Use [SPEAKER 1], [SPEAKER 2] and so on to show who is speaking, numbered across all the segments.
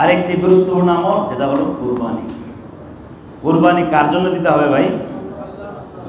[SPEAKER 1] আরেকটি গুরুত্বপূর্ণ আমল, যেটা হলো কুরবানি। কুরবানি কার জন্য দিতে হবে ভাই?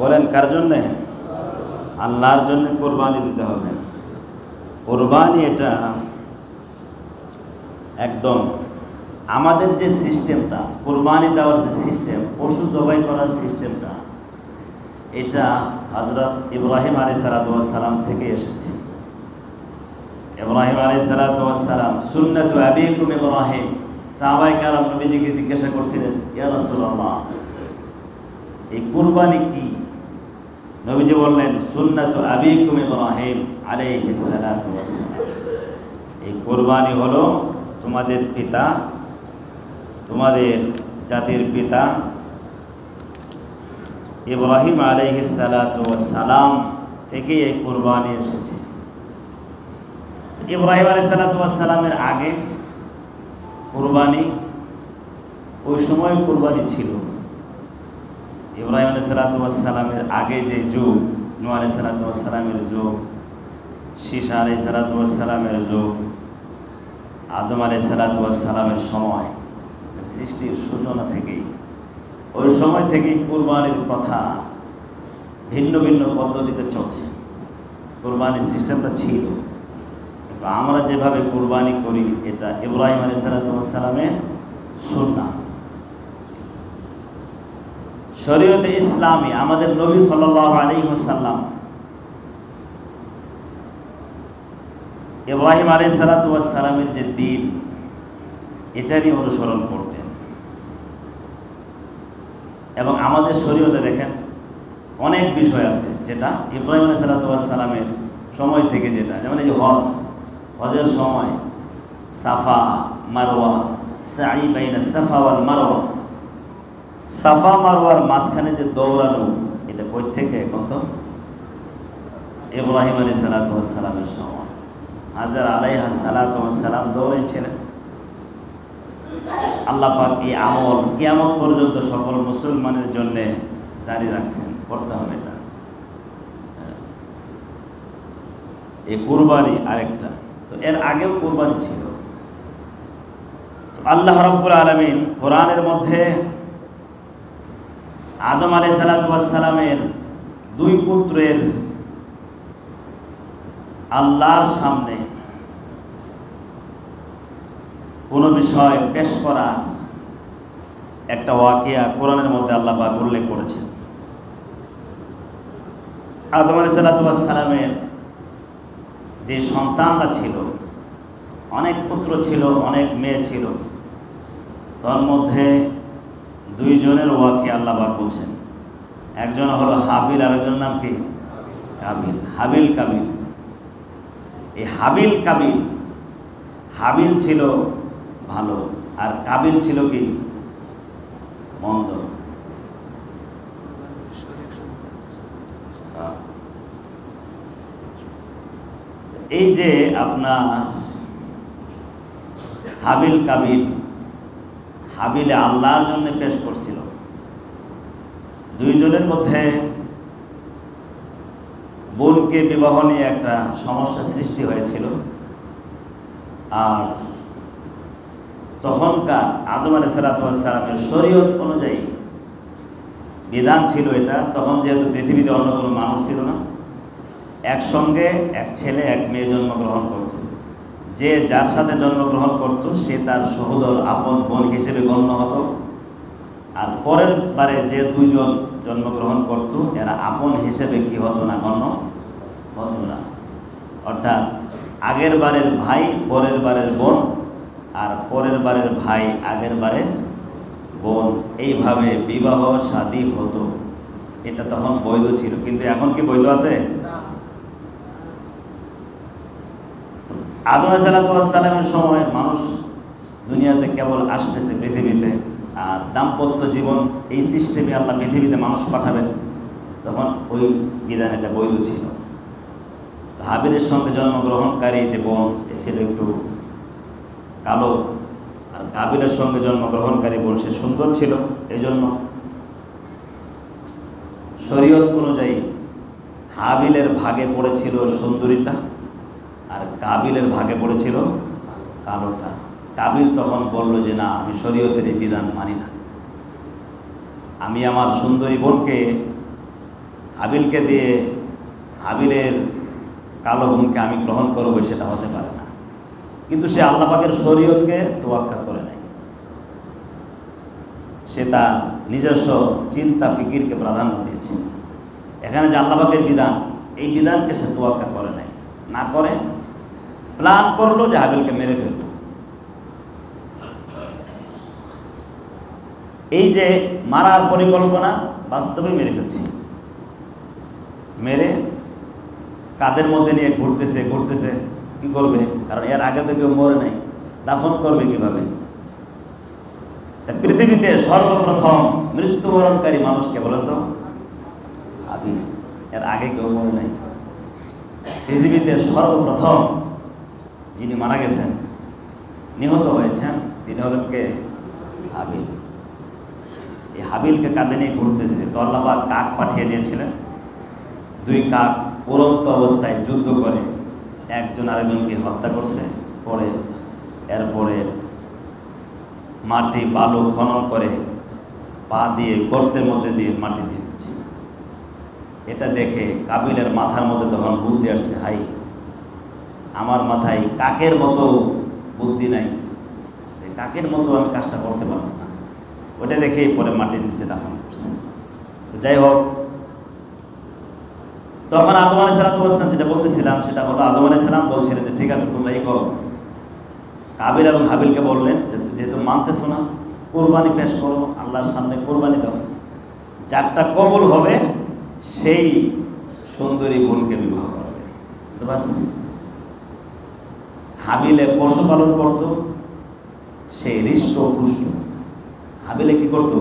[SPEAKER 1] বলেন, কার জন্যে? আল্লাহর জন্য কোরবানি দিতে হবে। কোরবানি এটা একদম আমাদের যে সিস্টেমটা, কোরবানি দেওয়ার যে সিস্টেম, পশু জবাই করার সিস্টেমটা, এটা হজরত ইব্রাহিম আলী সালাম থেকে এসেছে। ইব্রাহিম আলী সালাতাম সুন্নত আবিকুম ইব্রাহিম। সাহাবাই কালাম নবীজিকে জিজ্ঞাসা করছিলেন, ইয়া রাসূলুল্লাহ, এই কুরবানি কি? নবীজি বললেন, সুন্নাত আবিকুম ইব্রাহিম আলাইহিস সালাতু ওয়াসসালাম এই কুরবানি হলো তোমাদের পিতা, তোমাদের জাতির পিতা ইব্রাহিম আলাইহিস সালাতু ওয়াসসালাম থেকে এই কুরবানি এসেছে। ইব্রাহিম ওয়াসসালামের আগে কুরবানি ওই সময় কুরবানি ছিল। ইব্রাহিম আলাই সালাতামের আগে যে যুগ নু আলাই সালাতামের যুগ শীষা আলাই সালাতামের যুগ, আদম আলাই সালাতামের সময় সৃষ্টির সূচনা থেকেই। ওই সময় থেকেই কোরবানির প্রথা ভিন্ন ভিন্ন পদ্ধতিতে চলছে। কোরবানির সিস্টেমটা ছিল। কিন্তু আমরা যেভাবে কোরবানি করি, এটা ইব্রাহিম আলাই সালাতামের সুন্না শরীয়তে ইসলামী, আমাদের নবী সাল আলী সাল্লাম ইব্রাহিম আলী সালাতামের যে দিন এটারই অনুসরণ করতেন। এবং আমাদের শরীয়তে দেখেন, অনেক বিষয় আছে যেটা ইব্রাহিম আলী সালাতামের সময় থেকে যেটা, যেমন এই যে হজ। হজের সময় সাফা মারোয়া সাই বাইনা সাফা ওয়াল মারোয়া সাফা মারোয়ার মাঝখানে যে দৌড়ানো, এটা কই থেকে, কত? ইব্রাহিম আলী সালাতামের সময়। হাজার আলাইহা সালাতাম দৌড়েছিলেন। আল্লাহ পাক এই আমল কিয়ামত পর্যন্ত সকল মুসলমানের জন্য জারি রাখছেন। করতে হবে এটা। এই কুরবানি আরেকটা। তো এর আগেও কুরবানি ছিল। আল্লাহ রব্বুল আলমিন কোরআনের মধ্যে আদম আলাই সালাতামের দুই পুত্রের আল্লাহর সামনে কোনো বিষয় পেশ করা একটা ওয়াকিয়া কোরআনের মধ্যে আল্লাহ পাক উল্লেখ করেছেন। আদম আলাই সালাতামের যে সন্তানরা ছিল, অনেক পুত্র ছিল, অনেক মেয়ে ছিল, তার মধ্যে দুইজনের ওয়াকি আল্লাহ বাক বলছেন। একজন হলো হাবিল আর একজনের নাম কি? কাবিল। হাবিল কাবিল। এই হাবিল কাবিল, হাবিল ছিল ভালো, আর কাবিল ছিল কি? মন্দ। এই যে আপনার হাবিল কাবিল, হাবিলে আল্লাহর জন্য পেশ করছিল। দুইজনের মধ্যে বোনকে বিবাহ নিয়ে একটা সমস্যা সৃষ্টি হয়েছিল। আর তখনকার আদম আলী সালাতামের শরীয়ত অনুযায়ী বিধান ছিল এটা। তখন যেহেতু পৃথিবীতে অন্য কোনো মানুষ ছিল না একসঙ্গে এক ছেলে, এক মেয়ে জন্মগ্রহণ করত। যে যার সাথে জন্মগ্রহণ করত, সে তার সহোদর আপন বোন হিসেবে গণ্য হতো। আর পরের বারে যে দুইজন জন্মগ্রহণ করত, এরা আপন হিসেবে কি হতো না গণ্য হতো না। অর্থাৎ আগের বারের ভাই, পরের বারের বোন, আর পরের বারের ভাই, আগের বারের বোন। এইভাবে বিবাহ শাদী হতো। এটা তখন বৈধ ছিল, কিন্তু এখন কি বৈধ আছে? আদম সালাতামের সময় মানুষ দুনিয়াতে কেবল আসতেছে পৃথিবীতে আর দাম্পত্য জীবন এই সিস্টেমে আল্লাহ পৃথিবীতে মানুষ পাঠাবেন। তখন ওই বিধান এটা বৈধ ছিল। হাবিলের সঙ্গে জন্মগ্রহণকারী যে বোন, এ ছিল একটু কালো। আর কাবিলের সঙ্গে জন্মগ্রহণকারী বোন, সে সুন্দর ছিল এই জন্য শরীয়ত অনুযায়ী হাবিলের ভাগে পড়েছিল সুন্দরীটা আর কাবিলের ভাগে পড়েছিল কালোটা। কাবিল তখন বলল যে, না, আমি শরীয়তের এই বিধান মানি না। আমি আমার সুন্দরী বোনকে হাবিলকে দিয়ে হাবিলের কালো বোনকে আমি গ্রহণ করব, সেটা হতে পারে না। কিন্তু সে আল্লাহ পাকের শরীয়তকে তোয়াক্কা করে নাই সে তার নিজস্ব চিন্তা, ফিকিরকে প্রাধান্য দিয়েছে। এখানে যে আল্লাহ পাকের বিধান, এই বিধানকে সে তোয়াক্কা করে নাই না করে প্ল্যান করল যে হাবিলকে মেরে ফেলব। এই যে মারার পরিকল্পনা বাস্তবে মেরে ফেলছে। মেরে কাদের মধ্যে নিয়ে ঘুরতেছে ঘুরতেছে, কি করবে? কারণ এর আগে তো কেউ মরে নাই। দাফন করবে কীভাবে? তা পৃথিবীতে সর্বপ্রথম মৃত্যুবরণকারী মানুষকে বলে তো, হাবিল। এর আগে কেউ মরে নাই। পৃথিবীতে সর্বপ্রথম যিনি মারা গেছেন, নিহত হয়েছেন, তিনি হলেন কে? হাবিল। এই হাবিলকে কাঁধে নিয়ে ঘুরতেছে। তো আল্লাহবাক কাক পাঠিয়ে দিয়েছিলেন। দুই কাক উড়ন্ত অবস্থায় যুদ্ধ করে একজন আরেকজনকে হত্যা করছে। পরে এরপরে মাটি, বালু খনন করে পা দিয়ে গর্তের মধ্যে দিয়ে মাটি দিয়ে দিচ্ছে। এটা দেখে কাবিলের মাথার মধ্যে তখন বুদ্ধি আসছে, হাই আমার মাথায় কাকের মতো বুদ্ধি নাই। কাকের মতো আমি কাজটা করতে পারলাম না। ওটা দেখেই পরে মাটির নিচে দাফন করছে। তো যাই হোক, তখন আদম আলাই সালাম যেটা বলতেছিলাম সেটা হলো, আদম আলাই সালাম বলছিলেন যে, ঠিক আছে, তোমরা এই করো। কাবিল এবং হাবিলকে বললেন যেহেতু মানতেছো না, কোরবানি পেশ করো, আল্লাহর সামনে কোরবানি দাও। যারটা কবুল হবে, সেই সুন্দরী বোনকে বিবাহ করবে। বাস হাবিলে পশুপালন করত, সে হৃষ্ট পুষ্ট। হাবিলে কি করত?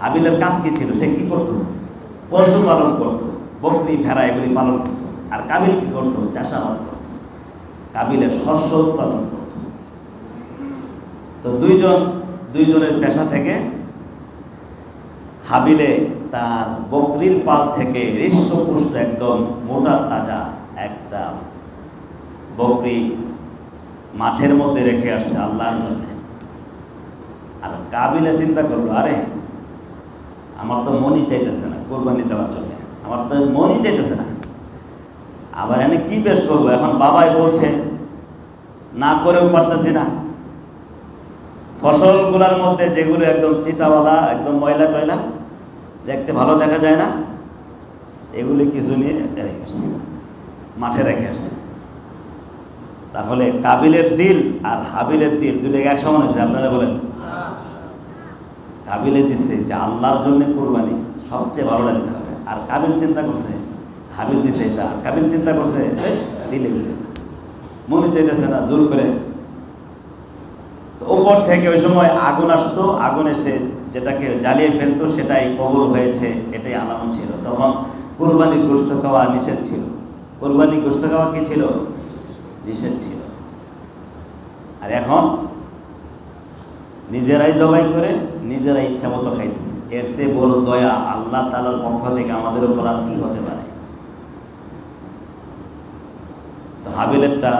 [SPEAKER 1] হাবিলের কাজ কি ছিল? সে কি করত? পশুপালন করত, বকরি, ভেড়া এগুলি পালন করত। আর কাবিল কি করত? চাষাবাদ করত। কাবিলে শস্য উৎপাদন করত। তো দুইজন, দুইজনের পেশা থেকে হাবিলে তার বকরির পাল থেকে হৃষ্টপুষ্ট একদম মোটা, তাজা একটা বকরি মাঠের মধ্যে রেখে আসছে আল্লাহর জন্য। আর কাবিলে চিন্তা করল, আরে, আমার তো মনই চাইতেছে না কোরবানি দেওয়ার জন্য। আমার তো মনই চাইতেছে না। আবার এনে কি পেশ করব? এখন বাবাই বলছে, না করেও পারতেছি না। ফসলগুলোর মধ্যে যেগুলো একদম চিটাওয়ালা একদম ময়লা টয়লা, দেখতে ভালো দেখা যায় না, এগুলি কিছু নিয়ে রেখে আসছে, মাঠে রেখে আসছে। তাহলে কাবিলের দিল আর হাবিলের দিল দুটোকে এক সমান হয়েছে, আপনারা বলেন। কাবিলে দিচ্ছে যে আল্লাহর জন্য কোরবানি, সবচেয়ে ভালো লাগতে হবে। আর কাবিল চিন্তা করছে, হাবিল দিছে এটা। আর কাবিল চিন্তা করছে দিলে গেছে এটা। মনে চাইতেছে না, জোর করে। তো ওপর থেকে ওই সময় আগুন আসতো, আগুন এসে যেটাকে জ্বালিয়ে ফেলতো, সেটাই কবুল হয়েছে, এটাই আলামত ছিল। তখন কোরবানি গোস্ত খাওয়া নিষেধ ছিল। কোরবানি গোস্ত খাওয়া কি ছিল? নিষেধ ছিল। আর এখন নিজেরাই জবাই করে নিজেরাই ইচ্ছা মতো খাইতেছে। এর চেয়ে বড় দয়া আল্লাহ তালার পক্ষ থেকে আমাদের উপর আর কি হতে পারে? তো হাবিলেরটা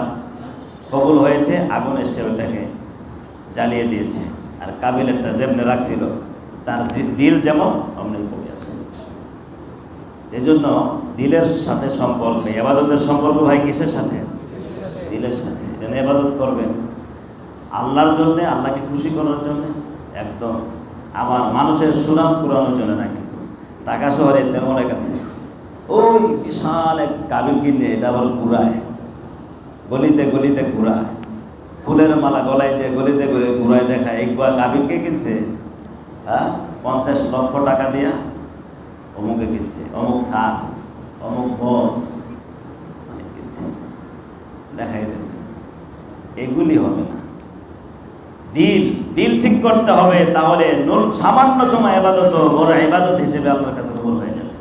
[SPEAKER 1] কবুল হয়েছে আগুন এসে ওটাকে জ্বালিয়ে দিয়েছে। আর কাবিলেরটা যেমনি রাখছিল, তার যে দিল যেমন অমনি পড়ে আছে। এজন্য দিলের সাথে সম্পর্ক এবাদতের সম্পর্ক ভাই কিসের সাথে? দিলের সাথে, যেন এবাদত করবেন। আল্লাহর জন্য, আল্লাহকে খুশি করার জন্য, একদম। আবার মানুষের সুনাম কুড়ানোর জন্য না কিন্তু। টাকা শহরে তেমন এক আছে। ওই বিশাল এক কাবি কিনে এটা আবার ঘুরায় গলিতে গলিতে ঘুরায় ফুলের মালা গলায় দিয়ে গলিতে গলি ঘুরায় দেখায়। এই গাভী কে কিনছে? হ্যাঁ? পঞ্চাশ লক্ষ টাকা দিয়া অমুকে কিনছে। অমুক সার অমুক বস কিনছে। দেখাই দিয়েছে এগুলি হবে না। দিল দিল ঠিক করতে হবে তাহলে সামান্যতম এবাদত বড় এবাদত হিসেবে আল্লাহর কাছে কবুল হয়ে যাবে।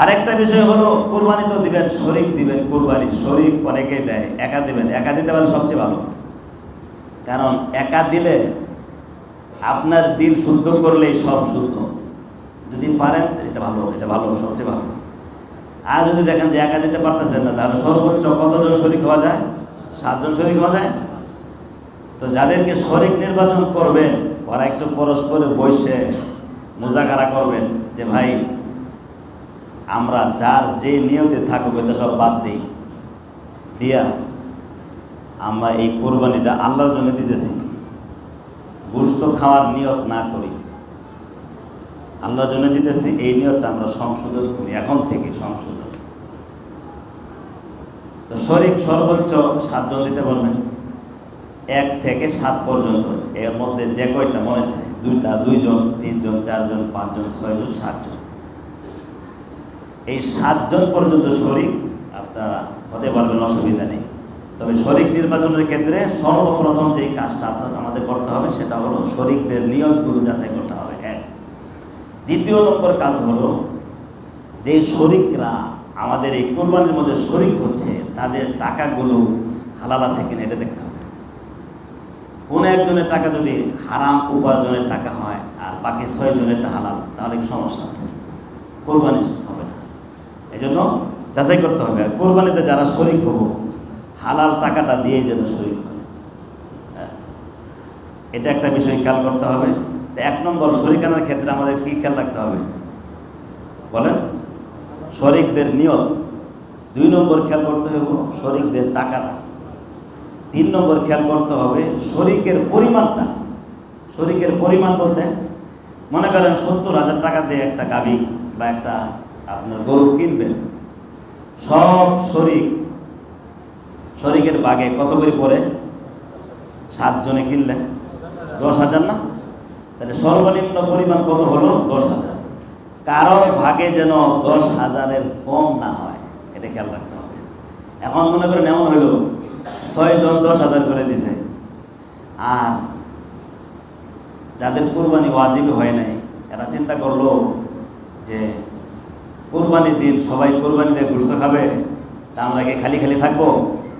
[SPEAKER 1] আরেকটা বিষয় হলো কোরবানি তো দিবেন শরিক দিবেন কোরবানি শরিক অনেকেই দেয় একা দিবেন। একা দিতে পারলে সবচেয়ে ভালো। কারণ একা দিলে আপনার দিল শুদ্ধ করলেই সব শুদ্ধ। যদি পারেন এটা ভালো এটা ভালো সবচেয়ে ভালো। আর যদি দেখেন যে একা দিতে পারতেছেন না, তাহলে সর্বোচ্চ কতজন শরিক হওয়া যায়? সাতজন শরিক হওয়া যায়? তো যাদেরকে শরিক নির্বাচন করবেন, ওরা একটু পরস্পরে বসে মোজাকারা করবেন যে, ভাই, আমরা যার যে নিয়তে থাকুক এটা সব বাদ দিই। দিয়া, আমরা এই কোরবানিটা আল্লাহর জন্য দিতেছি। গুস্ত খাওয়ার নিয়ত না করি। আল্লাহর জন্য দিতেছি, এই নিয়তটা আমরা সংশোধন করি, এখন থেকে সংশোধন। তো শরিক সর্বোচ্চ সাতজন দিতে পারবেন। এক থেকে সাত পর্যন্ত, এর মধ্যে যে কয়টা মনে চায় দুইটা, দুইজন, তিনজন, চারজন, পাঁচজন, ছয়জন, সাতজন। এই সাতজন পর্যন্ত শরিক আপনারা হতে পারবেন, অসুবিধা নেই। তবে শরিক নির্বাচনের ক্ষেত্রে সর্বপ্রথম যে কাজটা আপনার আমাদের করতে হবে, সেটা হলো শরিকদের নিয়তগুলো যাচাই করতে হবে। দ্বিতীয় নম্বর কাজ হলো যে শরিকরা আমাদের এই কোরবানির মধ্যে শরিক হচ্ছে, তাদের টাকাগুলো হালাল আছে কিনা এটা দেখতে হবে। কোনো একজনের টাকা যদি হারাম উপার্জনের টাকা হয় আর বাকি ছয় জনেরটা হালাল, তাহলে সমস্যা আছে? কোরবানি হবে না। এই জন্য যাচাই করতে হবে, আর কোরবানিতে যারা শরিক হব, হালাল টাকাটা দিয়ে যেন শরিক হয়। হ্যাঁ। এটা একটা বিষয় খেয়াল করতে হবে। এক নম্বর শরিকানার ক্ষেত্রে আমাদের কি খেয়াল রাখতে হবে? বলেন, শরিকদের নিয়ত। দুই নম্বর খেয়াল করতে হবে শরিকদের টাকাটা। তিন নম্বর খেয়াল করতে হবে শরিকের পরিমাণটা। শরিকের পরিমাণ বলতে, মনে করেন সত্তর হাজার টাকা দিয়ে একটা গাবি বা একটা আপনার গরু কিনবেন। সব শরিক, শরিকের বাগে কত করে পড়ে? সাতজনে কিনলে। দশ হাজার না? তাহলে সর্বনিম্ন পরিমাণ কত হলো? দশ হাজার। কারোর ভাগে যেন দশ হাজারের কম না হয়, এটা খেয়াল রাখতে হবে। এখন মনে করেন এমন হইল ছয়জন দশ হাজার করে দিছে। আর যাদের কোরবানি ওয়াজিবি হয় নাই, এরা চিন্তা করল যে কোরবানির দিন সবাই কোরবানিতে গুস্ত খাবে তা আমরা খালি খালি থাকব।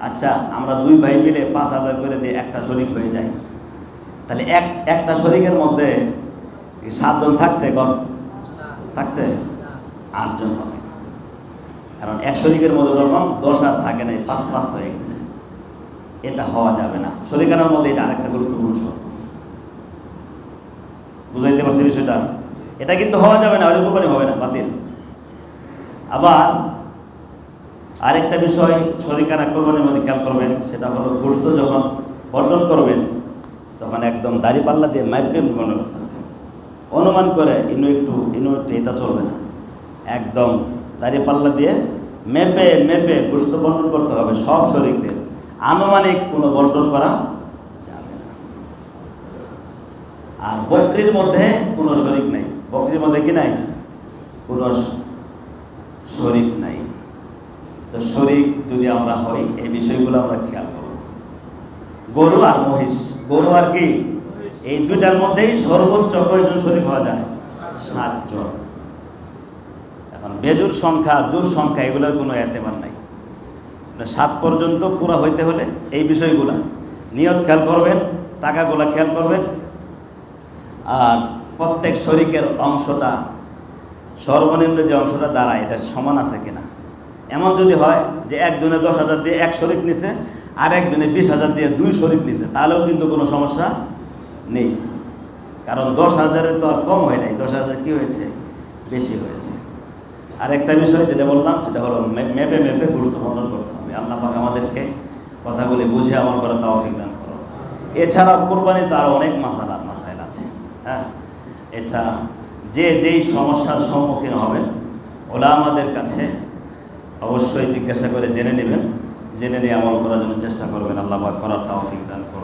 [SPEAKER 1] আচ্ছা আমরা দুই ভাই মিলে পাঁচ হাজার করে দিয়ে একটা শরিক হয়ে যায়। তাহলে এক, একটা শরিকের মধ্যে সাতজন থাকছে গণ থাকছে? আটজন হবে। কারণ এক শরিকের মধ্যে তখন দশ আর থাকে নাই পাঁচ পাঁচ হয়ে গেছে। এটা হওয়া যাবে না। শরিকানার মধ্যে এটা আরেকটা গুরুত্বপূর্ণ শর্ত। বুঝাইতে পারছি বিষয়টা? এটা কিন্তু হওয়া যাবে না কোরবানি হবে না, বাতিল। আবার আরেকটা বিষয় শরিকানা কোরবানির মধ্যে খেয়াল করবেন, সেটা হলো গোস্ত যখন বর্ণন করবেন তখন একদম দাড়ি পাল্লা দিয়ে মাইপে মনে করতে হবে। অনুমান করে ইনু একটু ইনু একটু, এটা চলবে না। একদম দাড়ি পাল্লা দিয়ে মেপে মেপে গোস্ত বর্ণন করতে হবে সব শরিকদের আনুমানিক কোনো বন্টন করা যাবে না। আর বকরির মধ্যে কোনো শরিক নাই। বকরির মধ্যে কি নাই? কোনো শরিক নাই। তো শরিক যদি আমরা হই এই বিষয়গুলো আমরা খেয়াল গরু আর মহিষ। গরু আর কি? এই দুইটার মধ্যেই সর্বোচ্চ কয়জন শরিক হওয়া যায়? সাতজন। এখন বেজুর সংখ্যা, জোর সংখ্যা, এগুলোর কোনো এতেবার নাই। মানে সাত পর্যন্ত পুরা হইতে হলে এই বিষয়গুলা নিয়ত খেয়াল করবেন, টাকাগুলা খেয়াল করবেন। আর প্রত্যেক শরিকের অংশটা, সর্বনিম্ন যে অংশটা দাঁড়ায়, এটা সমান আছে কিনা? এমন যদি হয় যে একজনে দশ হাজার দিয়ে এক শরিক নিছে আর একজনে বিশ হাজার দিয়ে দুই শরিক নিছে, তাহলেও কিন্তু কোনো সমস্যা নেই। কারণ দশ হাজারের তো আর কম হয় নাই, দশ হাজার কী হয়েছে? বেশি হয়েছে। আর একটা বিষয় যেটা বললাম, সেটা হলো মেপে মেপে গুরুত্ব বর্ণন করতে হবে। আল্লাহ পাক আমাদেরকে কথাগুলি বুঝে আমল করা তৌফিক দান করো এছাড়াও কোরবানি তো আরও অনেক মাসালা, মাসাইল আছে হ্যাঁ? এটা যে যেই সমস্যার সম্মুখীন হবেন ওলা আমাদের কাছে অবশ্যই জিজ্ঞাসা করে জেনে নেবেন। জেনে নিয়ে আমল করার জন্য চেষ্টা করবেন। আল্লাহ করার করার ফিক দান করো